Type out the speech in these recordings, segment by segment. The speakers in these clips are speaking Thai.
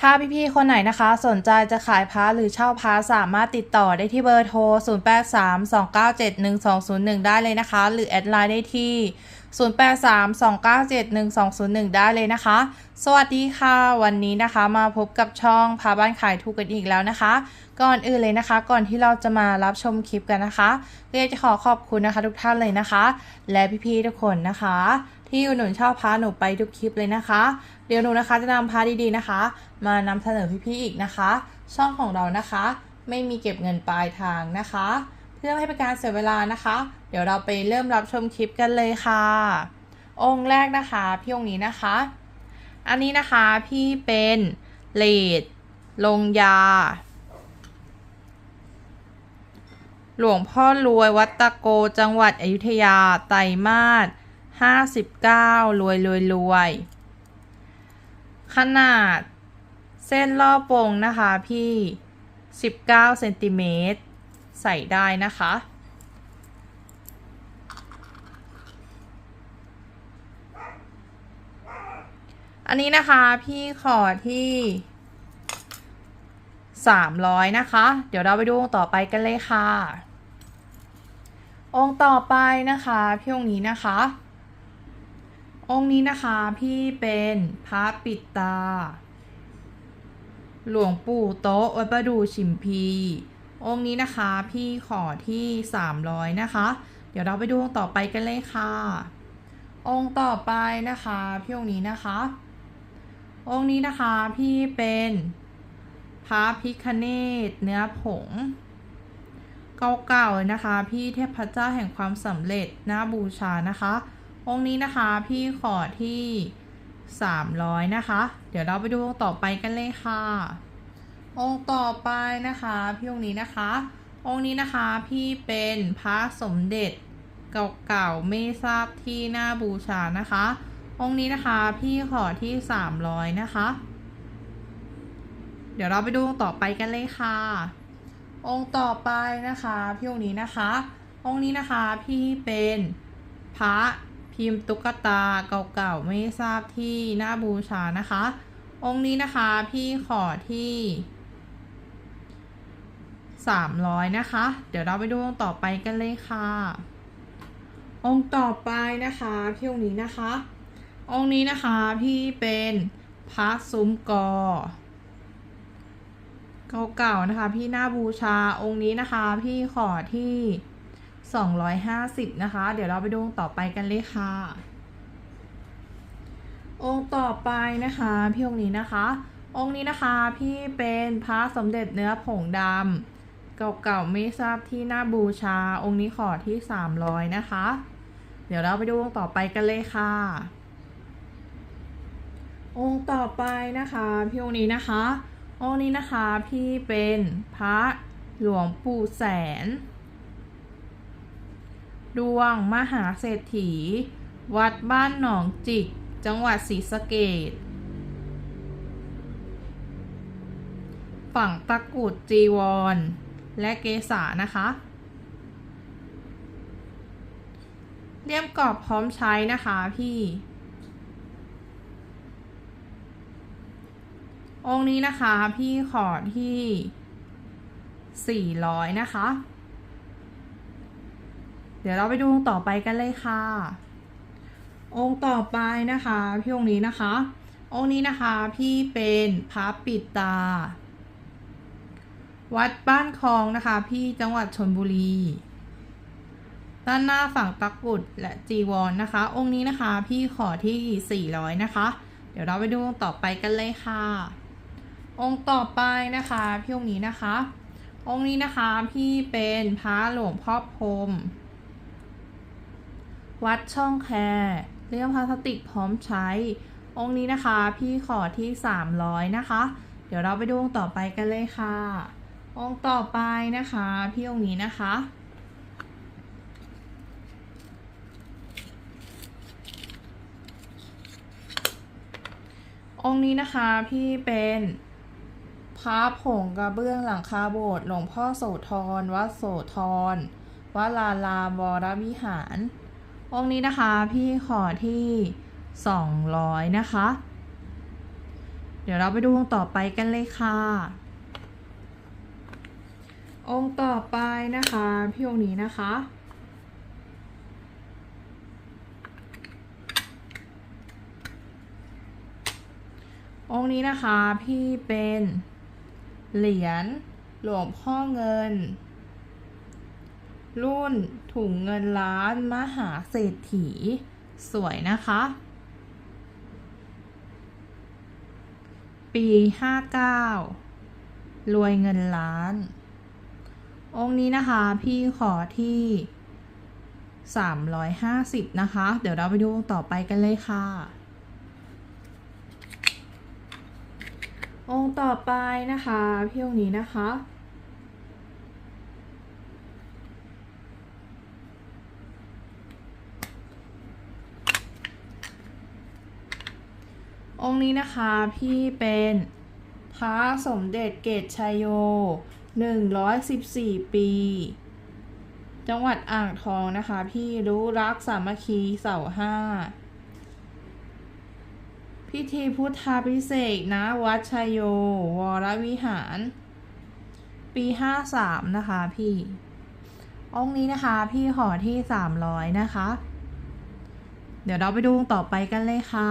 ถ้าพี่ๆ คนไหนนะคะ สนใจจะขายพาร์หรือเช่าพาร์สามารถติดต่อได้ที่เบอร์โทร 0832971201 ได้เลยนะคะ หรือแอดไลน์ได้ที่ 0832971201 ได้เลยนะคะ สวัสดีค่ะ วันนี้นะคะมาพบกับช่องพาบ้านขายถูกกันอีกแล้วนะคะ ก่อนอื่นเลยนะคะ ก่อนที่เราจะมารับชมคลิปกันนะคะก็อยากจะขอขอบคุณนะคะ ทุกท่านเลยนะคะ และพี่ๆ ทุกคนนะคะ ที่หนุนชอบพาหนูไปทุกคลิปเลยนะคะ เดี๋ยวหนูนะคะจะนำพาดีๆนะคะ มานำเสนอพี่ๆอีกนะคะ ช่องของเรานะคะ ไม่มีเก็บเงินปลายทางนะคะ เพื่อไม่ให้เป็นการเสียเวลานะคะ เดี๋ยวเราไปเริ่มรับชมคลิปกันเลยค่ะ องค์แรกนะคะพี่องค์นี้นะคะ อันนี้นะคะพี่เป็นเลดลงยา หลวงพ่อรวยวัดตะโกจังหวัดอยุธยาไตรมาส 59 รวยรวยรวย ขนาดเส้นรอบวงนะคะพี่ 19เซนติเมตรใส่ได้นะคะ อันนี้นะคะพี่ขอที่ 300 นะคะ เดี๋ยวเราไปดูองค์ต่อไปกันเลยค่ะ องค์ต่อไปนะคะ พี่องค์นี้นะคะ องค์นี้นะคะพี่เป็นพระปิดตา หลวงปู่โต๊ะวัดประดูชิมพี องค์นี้นะคะพี่ขอที่ 300 นะคะ เดี๋ยวเราไปดูองค์ต่อไปกันเลยค่ะ องค์ต่อไปนะคะพี่องค์นี้นะคะ องค์นี้นะคะพี่เป็นพระพิคเนตเนื้อผงเก่าๆเลยนะคะ พี่เทพเจ้าแห่งความสำเร็จน่าบูชานะคะ องค์นี้นะคะพี่ขอที่ 300 นะคะ เดี๋ยวเราไปดูองค์ต่อไปกันเลยค่ะ องค์ต่อไปนะคะพี่องค์นี้นะคะ องค์นี้นะคะพี่เป็นพระสมเด็จเก่าๆไม่ทราบที่น่าบูชานะคะ องค์นี้นะคะพี่ขอที่ 300 นะคะ เดี๋ยวเราไปดูองค์ต่อไปกันเลยค่ะ องค์ต่อไปนะคะพี่องค์นี้นะคะ องค์นี้นะคะพี่เป็นพระ พิมพ์ตุ๊กตาเก่าๆไม่ทราบที่หน่าบูชานะคะ องค์นี้นะคะพี่ขอที่ 300 นะคะ เดี๋ยวเราไปดูองค์ต่อไปกันเลยค่ะ องค์ต่อไปนะคะพี่องค์นี้นะคะ องค์นี้นะคะพี่เป็นพระซุ้มกอเก่าๆนะคะ พี่หน้าบูชาองค์นี้นะคะ พี่ขอที่ 250 นะคะ เดี๋ยวเราไปดูองค์ต่อไปกันเลยค่ะ องค์ต่อไปนะคะพี่องค์นี้นะคะ องค์นี้นะคะพี่เป็นพระสมเด็จเนื้อผงดำเก่าๆไม่ทราบที่หน้าบูชาองค์นี้ขอที่ 300 นะคะ เดี๋ยวเราไปดูองค์ต่อไปกันเลยค่ะ องค์ต่อไปนะคะพี่องค์นี้นะคะ องค์นี้นะคะพี่เป็นพระหลวงปู่แสน ดวง มหาเศรษฐี วัดบ้านหนองจิก จังหวัดศรีสะเกดฝั่งตะกุดจีวร และเกษานะคะเลี่ยมกรอบพร้อมใช้นะคะพี่ องค์นี้นะคะพี่ขอที่ 400 นะคะ เดี๋ยวเราไปดูองค์ต่อไปกันเลยค่ะ องค์ต่อไปนะคะพี่องค์นี้นะคะ องค์นี้นะคะพี่เป็นพระปิดตา วัดบ้านคลองนะคะ พี่จังหวัดชนบุรี ด้านหน้าฝั่งตะกุดและจีวรนนะคะ องค์นี้นะคะพี่ขอที่ 400 นะคะ เดี๋ยวเราไปดูองค์ต่อไปกันเลยค่ะ องค์ต่อไปนะคะพี่องค์นี้นะคะ องค์นี้นะคะพี่เป็นพระหลวงพ่อพรม วัดช่องแคเลี่ยมพลาสติกพร้อมใช้ องค์นี้นะคะ พี่ขอที่ 300 นะคะ เดี๋ยวเราไปดูองค์ต่อไปกันเลยค่ะ องค์ต่อไปนะคะ พี่องค์นี้นะคะองค์นี้นะคะพี่เป็นพระผงกระเบื้องหลังคาโบสถ์หลวงพ่อโสธรวัดโสธรวัดลาลาวรวิหาร องนี้นะคะพี่ขอที่ 200 นะคะ เดี๋ยวเราไปดูองต่อไปกันเลยค่ะองค์ต่อไปนะคะพี่องค์นี้นะคะ องค์นี้นะคะพี่เป็นเหรียญหลวงพ่อเงิน รุ่นถุงเงินล้านมหาเศรษฐี สวยนะคะ ปี59รวยเงินล้าน องค์นี้นะคะพี่ขอที่ 350 นะคะ เดี๋ยวเราไปดูต่อไปกันเลยค่ะ องค์ต่อไปนะคะ พี่องค์นี้นะคะ องค์นี้นะคะพี่เป็นพระสมเด็จเกตชัยโย 114 ปี จังหวัดอ่างทองนะคะ พี่รู้รักสามัคคีเสาห้า พิธีพุทธาพิเศษนะวัดชัยโย วรวิหาร ปี 53 นะคะพี่ องค์นี้นะคะพี่ขอที่ 300 นะคะ เดี๋ยวเราไปดูต่อไปกันเลยค่ะ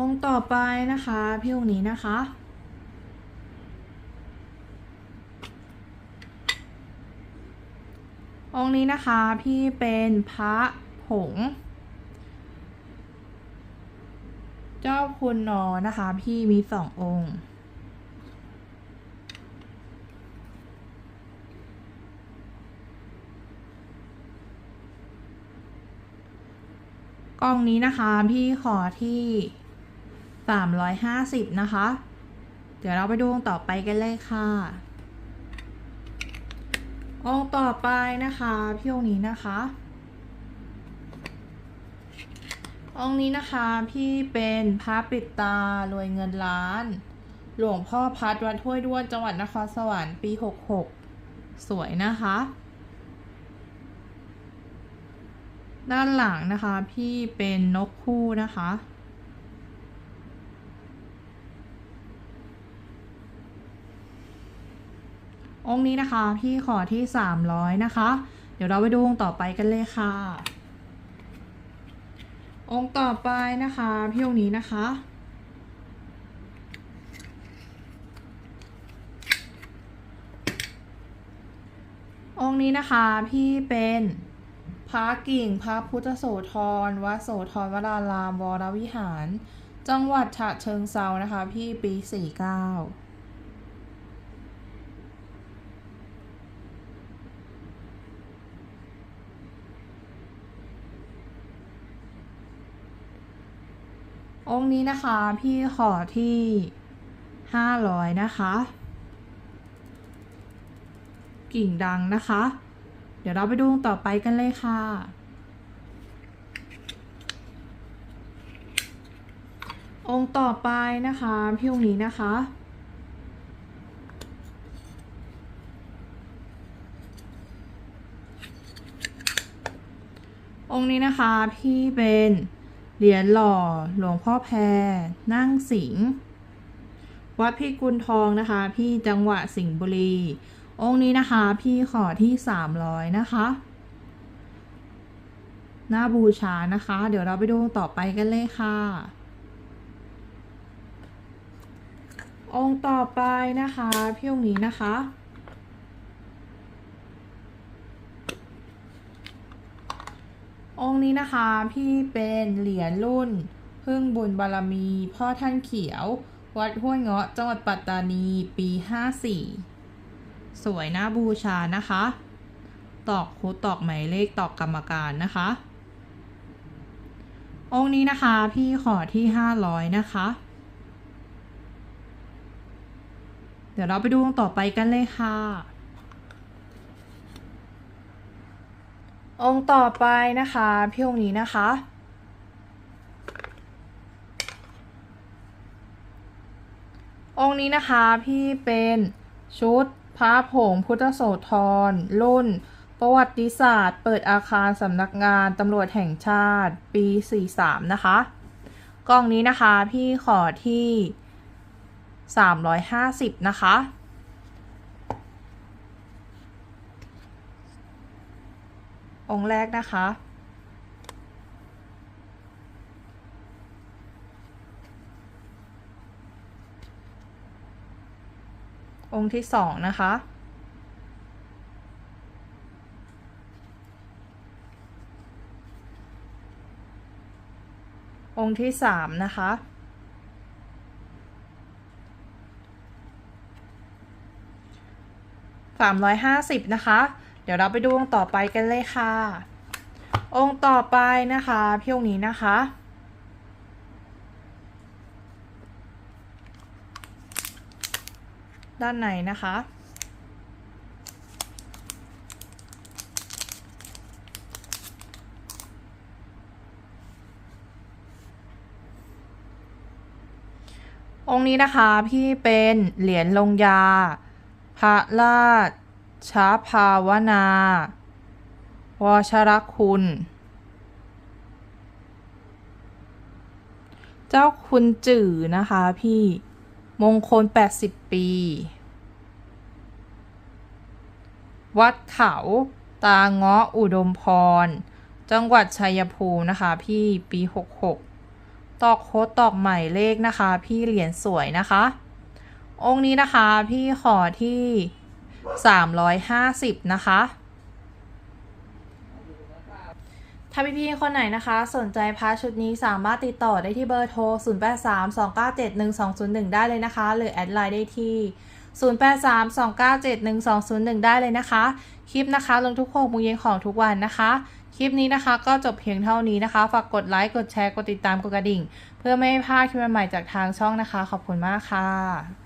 องค์ต่อไปนะคะพี่องค์นี้นะคะ องค์นี้นะคะพี่เป็นพระผง เจ้าคุณนอนะคะ พี่มีสององค์กล้องนี้นะคะ พี่ขอที่ 350 นะคะ เดี๋ยวเราไปดูองค์ต่อไปกันเลยค่ะ องค์ต่อไปนะคะพี่องค์นี้นะคะ องค์นี้นะคะพี่เป็นพระปิดตารวยเงินล้าน หลวงพ่อพัดวัดห้วยด้วนจังหวัดนครสวรรค์ปี 66 สวยนะคะด้านหลังนะคะพี่เป็นนกคู่นะคะ องค์นี้นะคะ พี่ขอที่ 300 นะคะ เดี๋ยวเราไปดูองค์ต่อไปกันเลยค่ะ องค์ต่อไปนะคะ พี่องค์นี้นะคะ องค์นี้นะคะพี่เป็นพระกิ่งพระพุทธโสธรวัดโสธรวรารามวรวิหาร จังหวัดฉะเชิงเซานะคะ พี่ปี 49 องนี้นะคะ พี่ขอที่500นะคะ กิ่งดังนะคะ เดี๋ยวเราไปดูต่อไปกันเลยค่ะ องค์ต่อไปนะคะ พี่องค์นี้นะคะองค์นี้นะคะ พี่เป็น เหรียญหล่อหลวงพ่อแพรนั่งสิง วัดพี่กุลทองนะคะ พี่จังหวัดสิงห์บุรี องค์นี้นะคะ พี่ขอที่ 300 นะคะหน้าบูชานะคะ เดี๋ยวเราไปดูต่อไปกันเลยค่ะ องค์ต่อไปนะคะ พี่องค์นี้นะคะ องค์นี้นะคะพี่เป็นเหรียญรุ่น พึ่งบุญบารมี พ่อท่านเขียว วัดห้วยเงาะจังหวัดปัตตานีปี 54 สวยน่าบูชานะคะ ตอกคุดตอกหมายเลขตอกกรรมการนะคะ องค์นี้นะคะพี่ขอที่ 500 นะคะ เดี๋ยวเราไปดูองค์ต่อไปกันเลยค่ะ องค์ต่อไปนะคะ พี่องค์นี้นะคะ องค์นี้นะคะพี่เป็นชุดพระผงพุทธโสธรรุ่น ประวัติศาสตร์ เปิดอาคารสำนักงานตำรวจแห่งชาติปี 43 นะคะ กล้องนี้นะคะพี่ขอที่ 350 นะคะ องค์แรกนะคะ องค์ที่สองนะคะ องค์ที่สามนะคะสามร้อยห้าสิบนะคะ เดี๋ยวเราไปดูองค์ต่อไปกันเลยค่ะ องค์ต่อไปนะคะพี่องค์นี้นะคะ ด้านในนะคะองค์นี้นะคะพี่เป็นเหรียญลงยา พระราช ภาวนา วชรคุณ เจ้าคุณจื่อนะคะพี่ มงคล 80 ปี วัดเขา ตาเงาะอุดมพร จังหวัดชัยภูมินะคะพี่ปี 66 ตอกโคดตอกใหม่เลขนะคะ พี่เหรียญสวยนะคะ องค์นี้นะคะพี่ขอที่ 350 นะคะ ถ้าพี่ๆคนไหนนะคะ สนใจพาชุดนี้สามารถติดต่อได้ที่เบอร์โทร 0832971201 ได้เลยนะคะ หรือแอดไลน์ได้ที่ 0832971201 ได้เลยนะคะ คลิปนะคะ ลงทุกโมงเย็นของทุกวันนะคะ คลิปนี้นะคะก็จบเพียงเท่านี้นะคะ ฝากกดไลค์ กดแชร์ กดติดตาม กดกระดิ่ง เพื่อไม่ให้พลาดคลิปใหม่ๆจากทางช่องนะคะ ขอบคุณมากค่ะ